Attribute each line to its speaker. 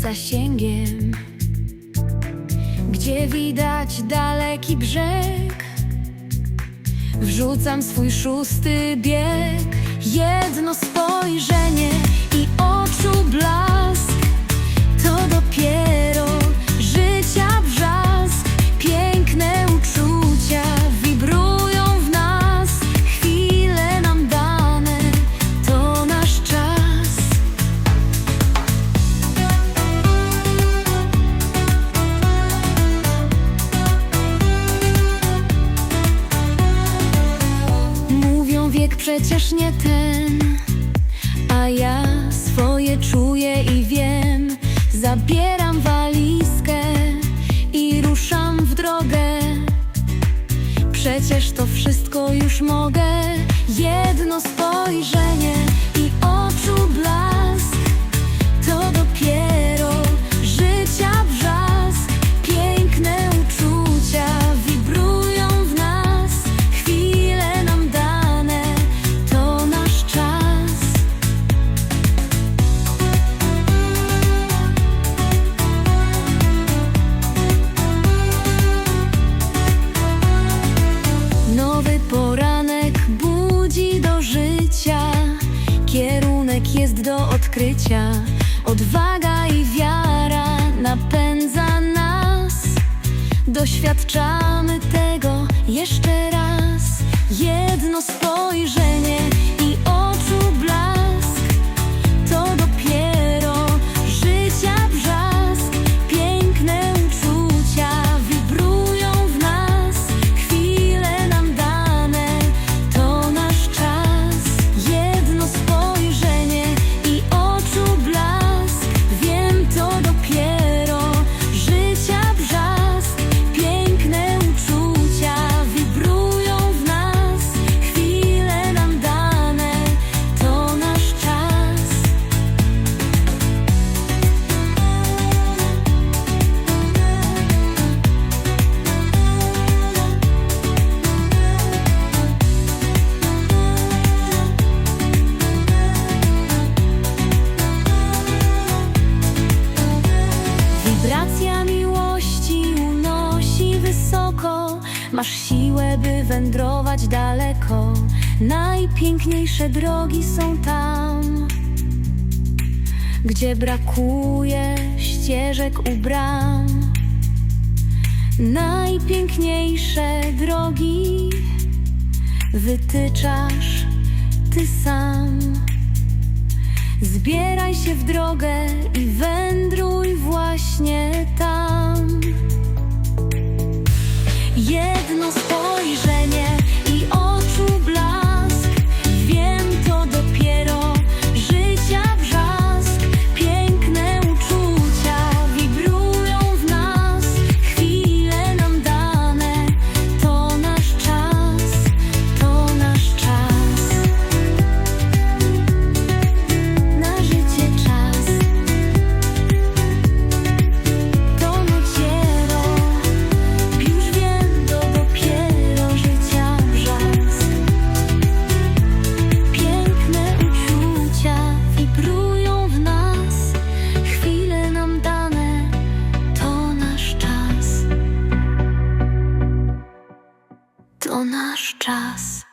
Speaker 1: zasięgiem Gdzie widać daleki brzeg. Wrzucam swój szósty bieg Jedno spojrzenie i oczu blask. Przecież nie ten, a ja swoje czuję i wiem. Zabieram walizkę i ruszam w drogę. Przecież to wszystko już mogę. Jedno spojrzenie odkrycia. Odwaga i wiara napędza nas. Doświadczamy tego jeszcze raz. Jedno spojrzenie Masz siłę, by wędrować daleko. Najpiękniejsze drogi są tam, gdzie brakuje ścieżek u bram. Najpiękniejsze drogi wytyczasz ty sam. Zbieraj się w drogę i wędruj nasz czas